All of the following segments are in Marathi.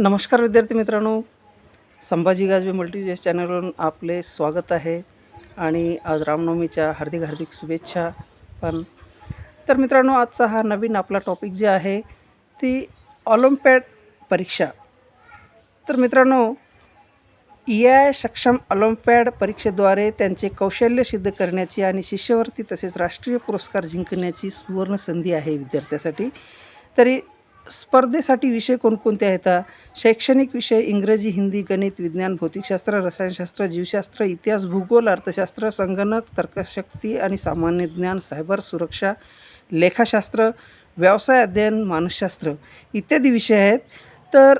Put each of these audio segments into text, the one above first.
नमस्कार विद्यार्थी मित्रांनो. संभाजी गाजवे मल्टीजेस चॅनलवरून आपले स्वागत आहे आणि आज रामनवमीच्या हार्दिक हार्दिक शुभेच्छा. पण तर मित्रांनो आजचा हा नवीन आपला टॉपिक जे आहे ती ऑलिम्पॅड परीक्षा. तर मित्रांनो ई आय सक्षम ऑलिम्पॅड परीक्षेद्वारे त्यांचे कौशल्य सिद्ध करण्याची आणि शिष्यवृत्ती तसेच राष्ट्रीय पुरस्कार जिंकण्याची सुवर्ण संधी आहे विद्यार्थ्यासाठी. तरी स्पर्धेसाठी विषय कोणकोणते आहेत? शैक्षणिक विषय इंग्रजी हिंदी गणित विज्ञान भौतिकशास्त्र रसायनशास्त्र जीवशास्त्र इतिहास भूगोल अर्थशास्त्र संगणक तर्कशक्ती आणि सामान्य ज्ञान सायबर सुरक्षा लेखाशास्त्र व्यवसाय अध्ययन मानसशास्त्र इत्यादी विषय आहेत. तर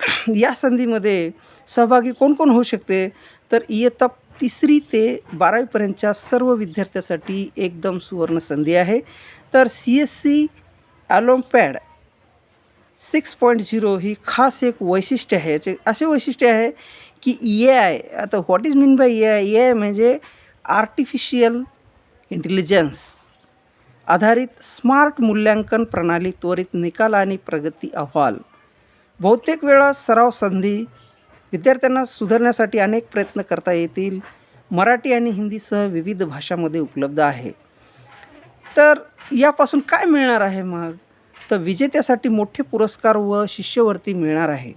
या संधीमध्ये सहभागी कोण कोण होऊ शकते? तर इयत्ता तिसरी ते बारावीपर्यंतच्या सर्व विद्यार्थ्यासाठी एकदम सुवर्ण संधी आहे. तर C S C olympiad six point zero ही खास एक वैशिष्ट्य आहे. याचे असे वैशिष्ट्य आहे की ए आय आता what is mean by A I A I म्हणजे आर्टिफिशियल इंटेलिजन्स आधारित स्मार्ट मूल्यांकन प्रणाली त्वरित निकाल आणि प्रगती अहवाल. बहुतेक वेळा सराव संधी विद्यार्थ्यांना सुधारण्यासाठी अनेक प्रयत्न करता येतील. मराठी आणि हिंदीसह विविध भाषामध्ये उपलब्ध आहे. तर यापासून काय मिळणार आहे मग? तर विजेत्यासाठी मोठे पुरस्कार व शिष्यवृत्ती मिळणार आहे.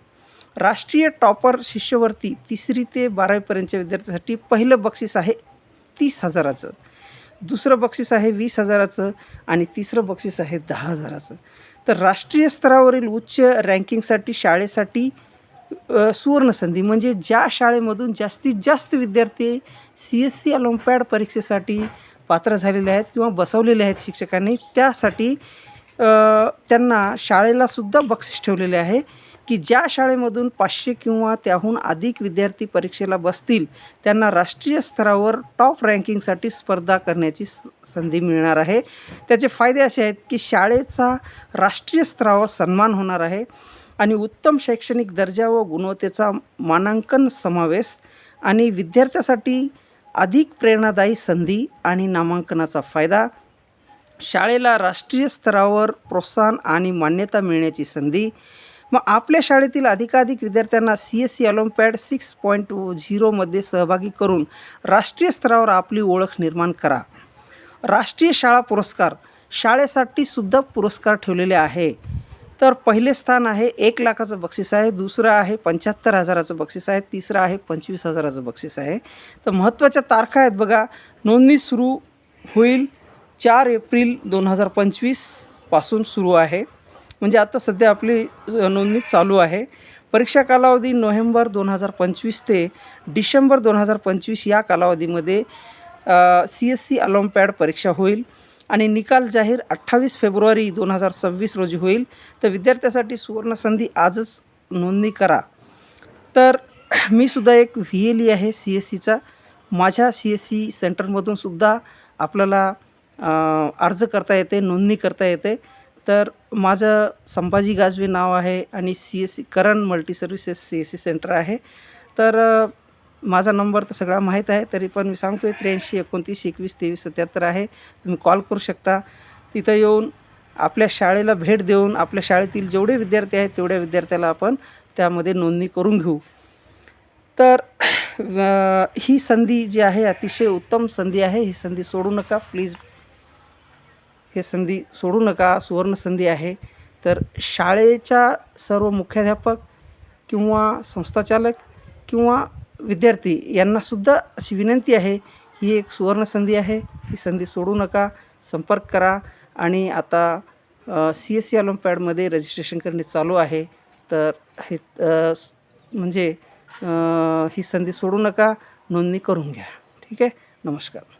राष्ट्रीय टॉपर शिष्यवृत्ती तिसरी ते बारावीपर्यंतच्या विद्यार्थ्यासाठी पहिलं बक्षीस आहे तीस हजाराचं. दुसरं बक्षीस आहे वीस हजाराचं आणि तिसरं बक्षीस आहे दहा हजाराचं. तर राष्ट्रीय स्तरावरील उच्च रँकिंगसाठी शाळेसाठी सुवर्णसंधी म्हणजे ज्या शाळेमधून जास्तीत जास्त विद्यार्थी सी एस सी ऑलिम्पॅड परीक्षेसाठी पात्र झालेले आहेत किंवा बसवलेले आहेत शिक्षकांनी त्यासाठी त्यांना शाळेलासुद्धा बक्षीस ठेवलेले आहे की ज्या शाळेमधून पाचशे किंवा त्याहून अधिक विद्यार्थी परीक्षेला बसतील त्यांना राष्ट्रीय स्तरावर टॉप रँकिंगसाठी स्पर्धा करण्याची स- संधी मिळणार आहे. त्याचे फायदे असे आहेत की शाळेचा राष्ट्रीय स्तरावर सन्मान होणार आहे आणि उत्तम शैक्षणिक दर्जा व गुणवत्तेचा मानांकन समावेश आणि विद्यार्थ्यासाठी अधिक प्रेरणादायी संधी आणि नामांकनाचा फायदा शाळेला राष्ट्रीय स्तरावर प्रोत्साहन आणि मान्यता मिळण्याची संधी. मग आपल्या शाळेतील अधिकाधिक विद्यार्थ्यांना C S C olympiad six point झिरोमध्ये सहभागी करून राष्ट्रीय स्तरावर आपली ओळख निर्माण करा. राष्ट्रीय शाळा पुरस्कार शाळेसाठी सुद्धा पुरस्कार ठेवलेले आहे. तर पहिले स्थान आहे एक लाखाचं बक्षीस आहे दुसरं आहे पंच्याहत्तर हजाराचं बक्षीस आहे तिसरं आहे पंचवीस हजाराचं बक्षीस आहे. तर महत्त्वाच्या तारखा आहेत बघा. नोंदणी सुरू होईल. चार एप्रिल दोन हजार पंचवीसपासून सुरू आहे. म्हणजे आता सध्या आपली नोंदणी चालू आहे. परीक्षा कालावधी नोव्हेंबर दोन हजार पंचवीस ते डिसेंबर दोन हजार पंचवीस या कालावधीमध्ये सी एस सी अलॉम्पॅड परीक्षा होईल आणि निकाल जाहीर अठ्ठावीस फेब्रुवारी दोन हजार सव्वीस रोजी होईल. तर विद्यार्थ्यासाठी सुवर्णसंधी आजच नोंदणी करा. तर मी सुद्धा एक व्ही एल ई आहे सी एस सीचा माझ्या सी एस सी सेंटरमधून सुद्धा आपल्याला अर्ज करता येते नोंदणी करता येते. तर माझं संभाजी गाजवे नाव आहे आणि C S C Karan multi services C S C center आहे. तर माझा नंबर तर सगळा माहीत आहे तरी पण मी सांगतो आहे त्र्याऐंशी एकोणतीस एकवीस तेवीस सत्याहत्तर आहे. तुम्ही कॉल करू शकता. तिथं येऊन आपल्या शाळेला भेट देऊन आपल्या शाळेतील जेवढे विद्यार्थी आहेत तेवढ्या विद्यार्थ्याला आपण त्यामध्ये नोंदणी करून घेऊ. तर ही संधी जी आहे अतिशय उत्तम संधी आहे. ही संधी सोडू नका. प्लीज हे संधी सोडू नका सुवर्ण संधी आहे. तर शाळेच्या सर्व मुख्याध्यापक किंवा संस्थाचालक किंवा विद्यार्थी यांनासुद्धा अशी विनंती आहे ही एक सुवर्ण संधी आहे. ही संधी सोडू नका संपर्क करा आणि आता सी एस सी ऑलिम्पॅडमध्ये रजिस्ट्रेशन करणे चालू आहे. तर हे म्हणजे ही संधी सोडू नका नोंदणी करून घ्या. ठीक आहे? नमस्कार.